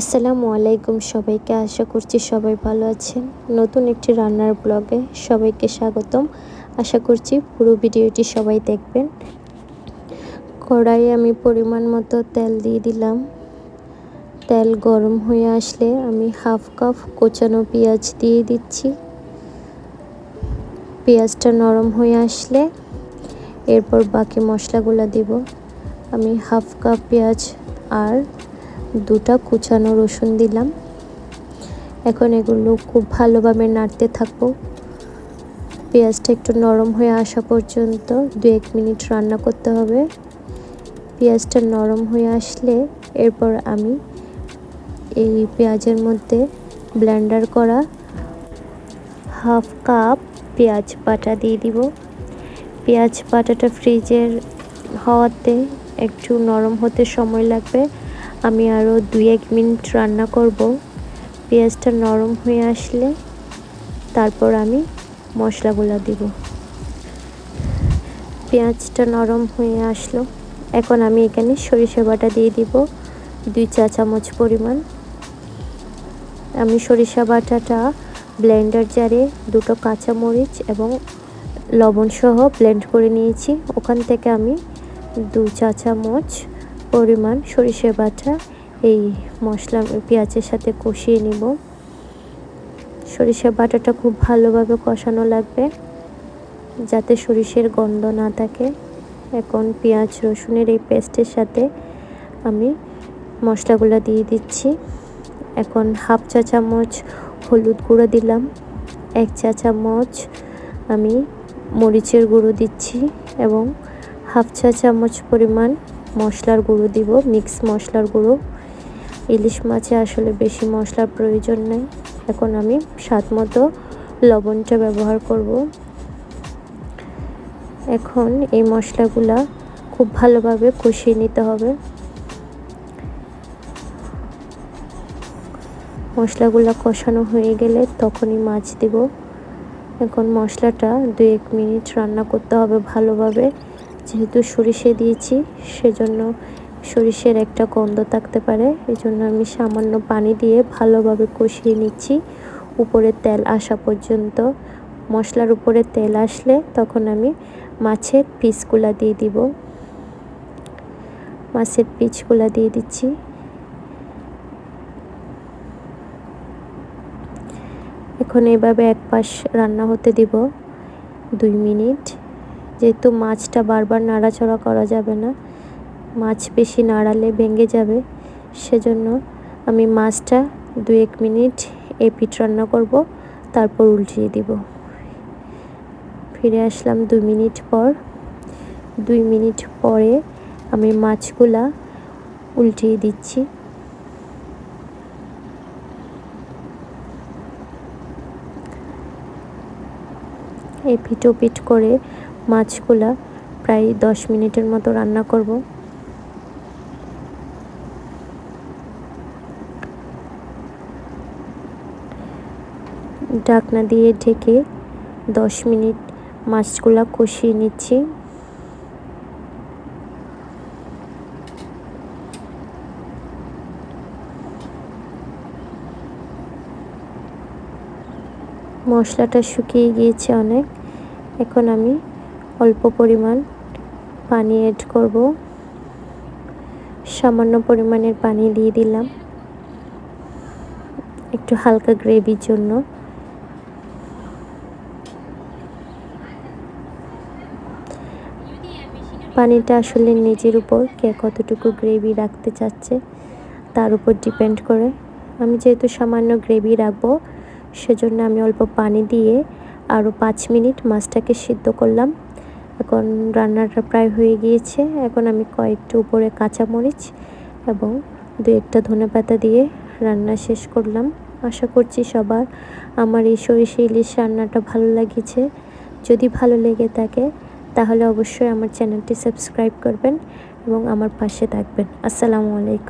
আসসালামু আলাইকুম সবাইকে, আশা করছি সবাই ভালো আছেন। নতুন একটি রান্নার ব্লগে সবাইকে স্বাগতম। আশা করছি পুরো ভিডিওটি সবাই দেখবেন। কড়াইয়ে আমি পরিমাণ মতো তেল দিয়ে দিলাম। তেল গরম হয়ে আসলে আমি হাফ কাপ কোচানো পেঁয়াজ দিয়ে দিচ্ছি। পেঁয়াজটা নরম হয়ে আসলে এরপর বাকি মশলাগুলো দিব। আমি হাফ কাপ পেঁয়াজ আর দুটা কুচানো রসুন দিলাম। এখন এগুলো খুব ভালোভাবে নাড়তে থাকব। পেঁয়াজটা একটু নরম হয়ে আসা পর্যন্ত দু এক মিনিট রান্না করতে হবে। পেঁয়াজটা নরম হয়ে আসলে এরপর আমি এই পেঁয়াজের মধ্যে ব্লেন্ডার করা হাফ কাপ পেঁয়াজ বাটা দিয়ে দিব। পেঁয়াজ বাটাটা ফ্রিজের হওয়াতে একটু নরম হতে সময় লাগবে। আমি আরও দুই, এক মিনিট রান্না করব। পেঁয়াজটা নরম হয়ে আসলে তারপর আমি মশলাগুলো দিব। পেঁয়াজটা নরম হয়ে আসলো। এখন আমি এখানে সরিষা বাটা দিয়ে দিব দুই চা চামচ পরিমাণ। আমি সরিষা বাটাটা ব্লেন্ডার জারে দুটো কাঁচামরিচ এবং লবণ সহ ব্লেন্ড করে নিয়েছি। ওখান থেকে আমি দু চা চামচ পরিমাণ সরিষা বাটা, এই মশলা পেঁয়াজের সাথে কষিয়ে নিব। সরিষা বাটাটা খুব ভালোভাবে কষানো লাগবে, যাতে সরিষের গন্ধ না থাকে। এখন পেঁয়াজ, রসুনের এই পেস্টের সাথে আমি মশলাগুলো দিয়ে দিচ্ছি। এখন হাফ চা চামচ হলুদ গুঁড়ো দিলাম, এক চা চামচ আমি মরিচের গুঁড়ো দিচ্ছি এবং হাফ চা চামচ পরিমাণ মশলার গুঁড়ো দিব মিক্স মশলার গুঁড়ো। ইলিশ মাছে আসলে বেশি মশলার প্রয়োজন নেই। এখন আমি স্বাদ মতো লবণটা ব্যবহার করব। এখন এই মশলাগুলা খুব ভালোভাবে কষিয়ে নিতে হবে। মশলাগুলো কষানো হয়ে গেলে তখনই মাছ দিব। এখন মশলাটা দু এক মিনিট রান্না করতে হবে ভালোভাবে। যেহেতু সরিষে দিয়েছি, সেজন্য সরিষের একটা গন্ধ থাকতে পারে। এই জন্য আমি সামান্য পানি দিয়ে ভালোভাবে কষিয়ে নিচ্ছি। উপরে তেল আসা পর্যন্ত। মশলার উপরে তেল আসলে তখন আমি মাছের পিসগুলা দিয়ে দিব। মাছের পিসগুলা দিয়ে দিচ্ছি। এখন এভাবে এক পাশ রান্না হতে দিব। দুই মিনিট। যেহেতু মাছটা বারবার নাড়াচড়া করা যাবে না, মাছ বেশি নাড়ালে ভেঙে যাবে, সেজন্য আমি মাছটা দু এক মিনিট এপিট রান্না করব, তারপর উল্টিয়ে দিব। ফিরে আসলাম দুই মিনিট পর। দুই মিনিট পরে আমি মাছগুলা উল্টিয়ে দিচ্ছি। এপিট ওপিট করে মাছগুলা প্রায় দশ মিনিটের মতো রান্না করব। ঢাকনা দিয়ে ঢেকে দশ মিনিট মাছগুলা কষিয়ে নিচ্ছি। মশলাটা শুকিয়ে গিয়েছে অনেক। এখন আমি অল্প পরিমাণ পানি অ্যাড করব। সামান্য পরিমাণের পানি দিয়ে দিলাম। একটু হালকা গ্রেভির জন্য। পানিটা আসলে নিজের উপর কে কতটুকু গ্রেভি রাখতে চাচ্ছে, তার উপর ডিপেন্ড করে। আমি যেহেতু সামান্য গ্রেভি রাখব, সেজন্য আমি অল্প পানি দিয়ে আরও পাঁচ মিনিট মাছটাকে সিদ্ধ করলাম। এখন রান্নাটা প্রায় হয়ে গিয়েছে। এখন আমি কয়েকটা উপরে কাঁচামরিচ এবং দু একটা ধনে পাতা দিয়ে রান্না শেষ করলাম। আশা করছি সবার আমার এই সরিষা ইলিশ রান্নাটা ভালো লাগিয়েছে যদি ভালো লেগে থাকে, তাহলে অবশ্যই আমার চ্যানেলটি সাবস্ক্রাইব করবেন এবং আমার পাশে থাকবেন। আসসালামু আলাইকুম।